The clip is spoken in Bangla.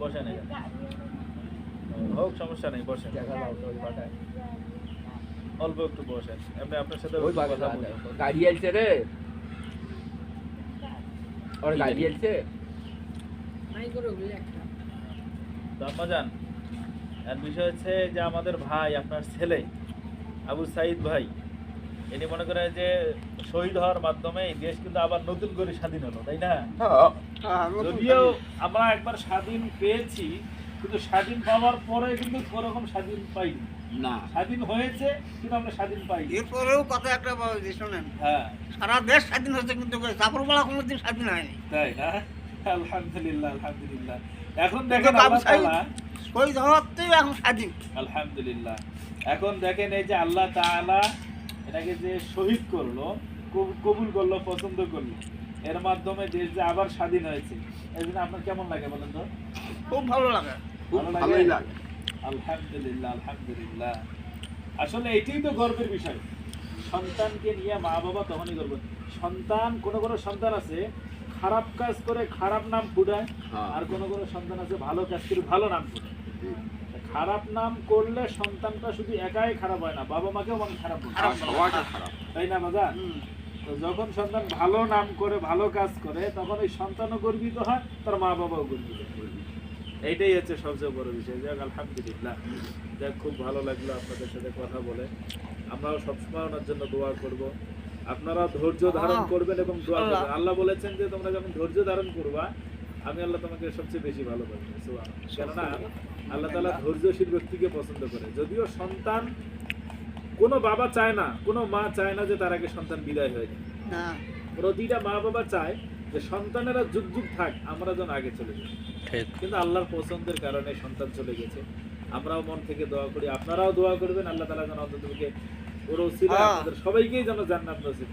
বসেন এখানে। হোক সমস্যা নেই পাটায়। অল্প একটু বসেন এমনি আপনার সাথে গাড়ি আসছে রে। ওর গাড়ি আসছে বিষয় হচ্ছে যে আমাদের ভাই আপনার ছেলে আবু সাইদ ভাই ইনি মনে করে যে শহীদ হওয়ার মাধ্যমে এই দেশ কিন্তু আবার নতুন করে স্বাধীন হলো তাই না? যদিও আমরা একবার স্বাধীন পেয়েছি কিন্তু স্বাধীন পাওয়ার পরে কিন্তু ওরকম স্বাধীন পাইনি। না। স্বাধীন হয়েছে কিন্তু আমরা স্বাধীন পাইনি। এরপরেও কথা একটা বাবাজি শোনেন হ্যাঁ। সারা দেশ স্বাধীন হয়েছে কিন্তু চাপড়বেলা কোনোদিন স্বাধীন হয়নি। তাই না? আলহামদুলিল্লাহ আলহামদুলিল্লাহ। এখন দেখেন আল্লাহ শহীদ এখন স্বাধীন। আলহামদুলিল্লাহ। এখন দেখেন এই যে আল্লাহ তাআলা এটাকে যে শহীদ করল কবু- কবুল করল পছন্দ করল এর মাধ্যমে দেশ যে আবার স্বাধীন হয়েছে। এই জন্য আপনার কেমন লাগে বলেন তো? খুব ভালো লাগে? আলহামদুলিল্লাহ আলহামদুলিল্লাহ। আসলে এটাই তো গর্বের বিষয়। সন্তানকে নিয়ে মা বাবা তখনই গর্ব। সন্তান কোন কোন সন্তান আছে খারাপ কাজ করে খারাপ নাম ফুটায় হ্যাঁ। আর কোন কোন সন্তান আছে ভালো কাজ করে ভালো নাম ফুটায়। খারাপ নাম করলে সন্তানটা শুধু একাই খারাপ হয় না বাবা মাকেও মানে খারাপ। তাই না বাজার তো যখন সন্তান ভালো নাম করে ভালো কাজ করে তখন ওই সন্তানও গর্বিত হয় তার মা বাবাও গর্বিত এইটাই হচ্ছে সবচেয়ে বড় বিষয়। যাক আলহামদুলিল্লাহ। যাক খুব ভালো লাগল আপনাদের সাথে কথা বলে। আমরাও সবসময় ওনার জন্য দোয়া করব। আপনারা ধৈর্য ধারণ করবেন এবং দোয়া করবেন। আল্লাহ বলেছেন যে তোমরা যখন ধৈর্য ধারণ করবা আমি আল্লাহ তোমাকে সবচেয়ে বেশি ভালোবাসবো সুবহানাল্লাহ। কেননা আল্লাহ তাআলা ধৈর্যশীল ব্যক্তিকে পছন্দ করে। যদিও সন্তান কোনো বাবা চায় না কোনো মা চায় না যে তার আগে সন্তান বিদায় হয়ে যায় প্রতিটা মা বাবা চায় যে সন্তানেরা যুগ যুগ থাক আমরা যেন আগে চলে যাই। কিন্তু আল্লাহর পছন্দের কারণে সন্তান চলে গেছে। আমরাও মন থেকে দোয়া করি আপনারাও দোয়া করবেন আল্লাহ তাআলা যেন ওর ওসিলা হ্যাঁ। সবাইকেই যেন জান্নাত নসিব